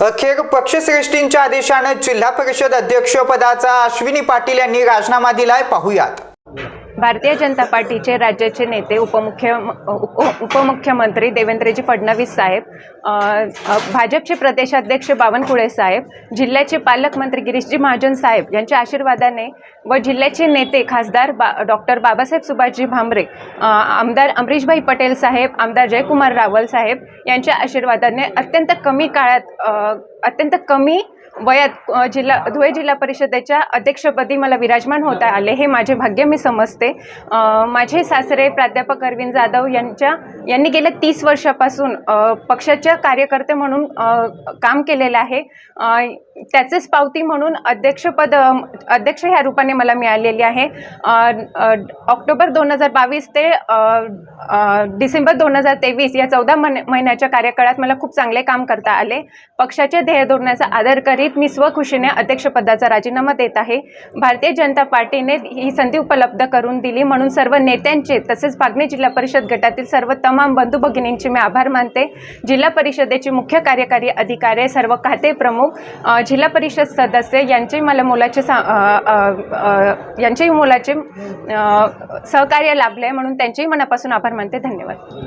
अखेर पक्षश्रेष्ठींच्या आदेशानं जिल्हा परिषद अध्यक्षपदाचा अश्विनी पाटील यांनी राजीनामा दिलाय पाहुयात. भारतीय जनता पार्टीचे राज्याचे नेते उपमुख्य उप उपमुख्यमंत्री देवेंद्रजी फडणवीस साहेब भाजपचे प्रदेशाध्यक्ष बावनकुळे साहेब जिल्ह्याचे पालकमंत्री गिरीशजी महाजन साहेब यांच्या आशीर्वादाने व जिल्ह्याचे नेते खासदार बा डॉक्टर बाबासाहेब सुभाषजी भांबरे आमदार अमरीशभाई पटेल साहेब आमदार जयकुमार रावल साहेब यांच्या आशीर्वादाने अत्यंत कमी काळात अत्यंत कमी वयात जिल्हा धुळे जिल्हा परिषदेच्या अध्यक्षपदी मला विराजमान होता आले हे माझे भाग्य मी समजते. माझे सासरे प्राध्यापक अरविंद जाधव यांच्या यांनी गेल्या तीस वर्षापासून पक्षाच्या कार्यकर्ते म्हणून काम केलेलं आहे. त्याचेच पावती म्हणून अध्यक्षपद अध्यक्ष ह्या रूपाने मला मिळालेली आहे. ऑक्टोबर दोन हजार बावीस ते डिसेंबर दोन हजार तेवीस या चौदा महिन्याच्या कार्यकाळात मला खूप चांगले काम करता आले. पक्षाच्या ध्येय धोरणाचा आदर करीत मी स्वखुशीने अध्यक्षपदाचा राजीनामा देत आहे. भारतीय जनता पार्टीने ही संधी उपलब्ध करून दिली म्हणून सर्व नेत्यांचे तसेच फागणी जिल्हा परिषद गटातील सर्व तमाम बंधू भगिनींचे मी आभार मानते. जिल्हा परिषदेचे मुख्य कार्यकारी अधिकारी सर्व खाते प्रमुख जिल्हा परिषद सदस्य यांचे मला मोलाचे सा यांचेही मोलाचे सहकार्य लाभले म्हणून त्यांचेही मनापासून आभार मानते. धन्यवाद.